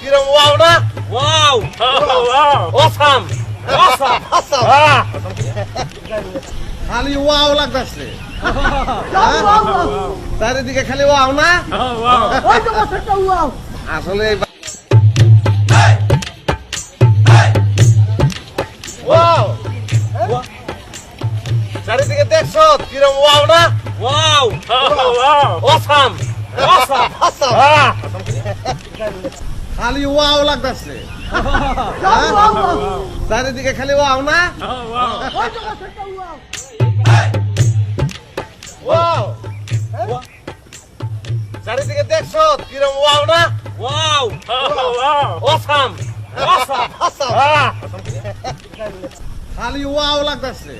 কিরম ওয়াও না? Wow! Awesome Awesome! খালি ওয়াও লাগতেছে। চারিদিকে খালি ওয়াও না? আসলে এই চারিদিকে দেখছ? কিরম ওয়াও না? Wow! Awesome Awesome! খালি ওয়াও লাগতেছে। চারিদিকে খালি ওয়াও না? ওয়াও। চারিদিকে দেখছ কিরম ওয়াও না! অসাম। Awesome! খালি ওয়াও লাগতেছে।